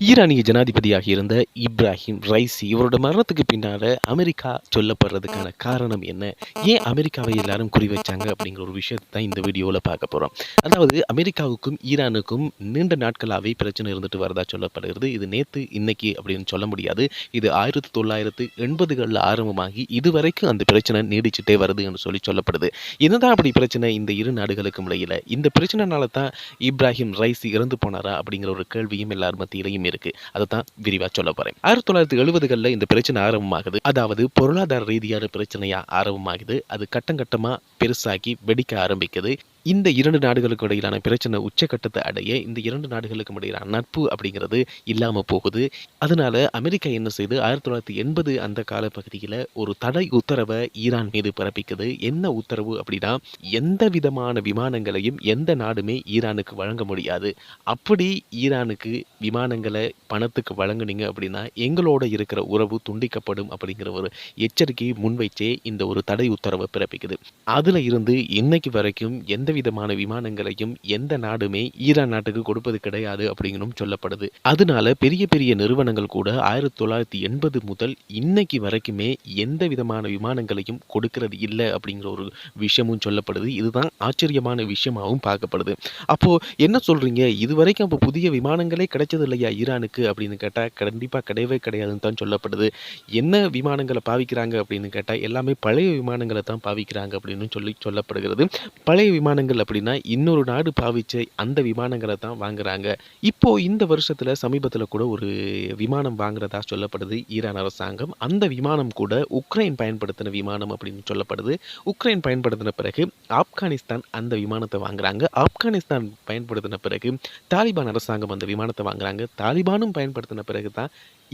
ஈரானிய ஜனாதிபதியாக இருந்த இப்ராஹிம் ரைசி இவரோட மரணத்துக்கு பின்னால் அமெரிக்கா சொல்லப்படுறதுக்கான காரணம் என்ன? ஏன் அமெரிக்காவை எல்லாரும் குறி வச்சாங்க அப்படிங்கிற ஒரு விஷயத்தை தான் இந்த வீடியோவில் பார்க்க போகிறோம் அதாவது அமெரிக்காவுக்கும் ஈரானுக்கும் நீண்ட நாட்களாகவே பிரச்சனை இருந்துட்டு வரதா சொல்லப்படுகிறது. இது நேற்று இன்னைக்கு அப்படின்னு சொல்ல முடியாது. இது ஆயிரத்தி தொள்ளாயிரத்து எண்பதுகளில் ஆரம்பமாகி இதுவரைக்கும் அந்த பிரச்சனை நீடிச்சுட்டே வருதுன்னு சொல்லி சொல்லப்படுது. என்னதான் அப்படி பிரச்சனை இந்த இரு நாடுகளுக்கும் இடையில்? இந்த பிரச்சனைனால தான் இப்ராஹிம் ரைசி இறந்து போனாரா அப்படிங்கிற ஒரு கேள்வியும் எல்லார் மத்தியிலையும் இருக்கு. அதை தான் விரிவா சொல்ல போறேன். ஆயிரத்தி தொள்ளாயிரத்தி எழுபதுகளில் இந்த பிரச்சனை ஆரம்பமாகுது. அதாவது பொருளாதார ரீதியான பிரச்சனையா ஆரம்பமாகுது. அது கட்டம் கட்டமா பெருசாகி வெடிக்க ஆரம்பிக்குது. இந்த இரண்டு நாடுகளுக்கு இடையிலான பிரச்சனை உச்சக்கட்டத்தை அடைய இந்த இரண்டு நாடுகளுக்கும் இடையிலான நட்பு அப்படிங்கிறது இல்லாமல் போகுது. அதனால அமெரிக்கா என்ன செய்து? ஆயிரத்தி தொள்ளாயிரத்தி எண்பது அந்த காலப்பகுதியில் ஒரு தடை உத்தரவை ஈரான் மீது பிறப்பிக்குது. என்ன உத்தரவு அப்படின்னா எந்த விதமான விமானங்களையும் எந்த நாடுமே ஈரானுக்கு வழங்க முடியாது. அப்படி ஈரானுக்கு விமானங்களை பணத்துக்கு வழங்குனீங்க அப்படின்னா எங்களோட இருக்கிற உறவு துண்டிக்கப்படும் அப்படிங்கிற ஒரு எச்சரிக்கையை முன்வைச்சே இந்த ஒரு தடை உத்தரவை பிறப்பிக்குது. அதில் இருந்து இன்னைக்கு வரைக்கும் எந்த விதமான விமானங்களையும் எந்த நாடுமே ஈரான் நாட்டுக்கு கொடுப்பது கிடையாது அப்படிங்கணும் சொல்லப்படுது. அதனால பெரிய பெரிய நிறுவனங்கள் கூட ஆயிரத்தி தொள்ளாயிரத்தி எண்பது முதல் இன்னைக்கு வரைக்குமே எந்த விதமான விமானங்களையும் கொடுக்கிறது இல்லை அப்படிங்கிற ஒரு விஷயமும் சொல்லப்படுது. இதுதான் ஆச்சரியமான விஷயமாகவும் பார்க்கப்படுது. அப்போ என்ன சொல்றீங்க? இது வரைக்கும் அப்போ புதிய விமானங்களே கிடைச்சது இல்லையா ஈரானுக்கு அப்படின்னு கேட்டால் கண்டிப்பாக கிடையவே கிடையாதுன்னு தான் சொல்லப்படுது. என்ன விமானங்களை பாவிக்கிறாங்க அப்படின்னு கேட்டால் எல்லாமே பழைய விமானங்களை தான் பாவிக்கிறாங்க அப்படின்னு சொல்லி சொல்லப்படுகிறது. பழைய விமானங்கள் அப்படின்னா இன்னொரு நாடு பாவிச்ச அந்த விமானங்களை தான் வாங்குறாங்க. இப்போ இந்த வருஷத்துல சமீபத்தில் கூட ஒரு விமானம் வாங்குறதா சொல்லப்படுது ஈரான் அரசாங்கம். அந்த விமானம் கூட உக்ரைன் பயன்படுத்தின விமானம் அப்படின்னு சொல்லப்படுது. உக்ரைன் பயன்படுத்தின பிறகு ஆப்கானிஸ்தான் அந்த விமானத்தை வாங்குறாங்க. ஆப்கானிஸ்தான் பயன்படுத்தின பிறகு தாலிபான் அரசாங்கம் அந்த விமானத்தை வாங்குறாங்க. தாலிபானும் பயன்படுத்தின பிறகு தான்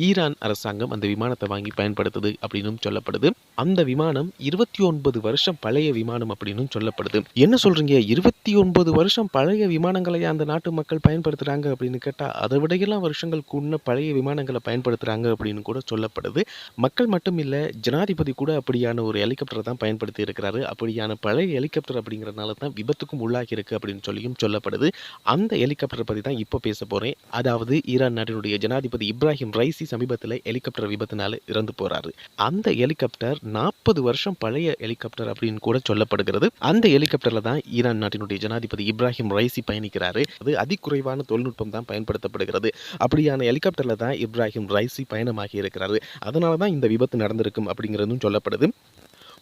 ஈரான் அரசாங்கம் அந்த விமானத்தை வாங்கி பயன்படுத்துது அப்படின்னும் சொல்லப்படுது. அந்த விமானம் இருபத்தி ஒன்பது வருஷம் பழைய விமானம் அப்படின்னும் சொல்லப்படுது. என்ன சொல்றீங்க? இருபத்தி ஒன்பது வருஷம் பழைய விமானங்களை அந்த நாட்டு மக்கள் பயன்படுத்துறாங்க அப்படின்னு கேட்டால் அதை விடையெல்லாம் வருஷங்களுக்கு முன்ன பழைய விமானங்களை பயன்படுத்துறாங்க அப்படின்னு கூட சொல்லப்படுது. மக்கள் மட்டும் இல்லை ஜனாதிபதி கூட அப்படியான ஒரு ஹெலிகாப்டரை தான் பயன்படுத்தி இருக்கிறாரு. அப்படியான பழைய ஹெலிகாப்டர் அப்படிங்கறதுனால தான் விபத்துக்கும் உள்ளாகி இருக்கு அப்படின்னு சொல்லியும் சொல்லப்படுது. அந்த ஹெலிகாப்டரை பற்றி தான் இப்போ பேச போகிறேன் அதாவது ஈரான் நாட்டினுடைய ஜனாதிபதி இப்ராஹிம் ரைசி சமீபத்தில் ஹெலிகாப்டர் விபத்தினால இறந்து போறாரு. அந்த ஹெலிகாப்டர் நாற்பது வருஷம் பழைய ஹெலிகாப்டர் அப்படின்னு கூட சொல்லப்படுகிறது. அந்த ஹெலிகாப்டர்ல தான் ஈரான் நாட்டினுடைய ஜனாதிபதி இப்ராஹிம் ரைசி பயணிக்கிறாரு. அது அதிகுறைவான தொழில்நுட்பம் தான் பயன்படுத்தப்படுகிறது. அப்படியான ஹெலிகாப்டர்ல தான் இப்ராஹிம் ரைசி பயணமாகி இருக்கிறாரு. அதனால தான் இந்த விபத்து நடந்திருக்கும் அப்படிங்கிறதும் சொல்லப்படுது.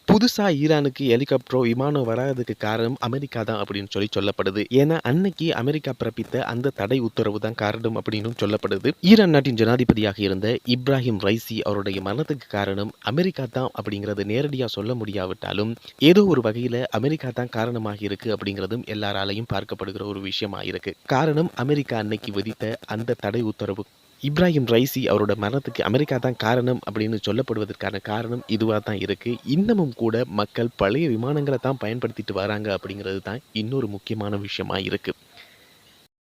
புதுசாக ஈரானுக்கு ஹெலிகாப்டரோ விமானம் வராததுக்கு காரணம் அமெரிக்கா தான் அப்படின்னு சொல்லி சொல்லப்படுது. ஏன்னா அன்னைக்கு அமெரிக்கா பிறப்பித்த அந்த தடை உத்தரவு தான் காரணம் அப்படின்னு சொல்லப்படுது. ஈரான் நாட்டின் ஜனாதிபதியாக இருந்த இப்ராஹிம் ரைசி அவருடைய மரணத்துக்கு காரணம் அமெரிக்கா தான் அப்படிங்கிறது நேரடியாக சொல்ல முடியாவிட்டாலும் ஏதோ ஒரு வகையில் அமெரிக்கா தான் காரணமாக இருக்கு அப்படிங்கிறதும் எல்லாராலையும் பார்க்கப்படுகிற ஒரு விஷயமாக இருக்கு. காரணம் அமெரிக்கா அன்னைக்கு விதித்த அந்த தடை உத்தரவு இப்ராஹிம் ரைசி அவரோட மரணத்துக்கு அமெரிக்கா தான் காரணம் அப்படின்னு சொல்லப்படுவதற்கான காரணம் இதுவாக தான் இருக்குது இன்னமும் கூட மக்கள் பழைய விமானங்களை தான் பயன்படுத்திட்டு வராங்க அப்படிங்கிறது தான் இன்னொரு முக்கியமான விஷயமா இருக்குது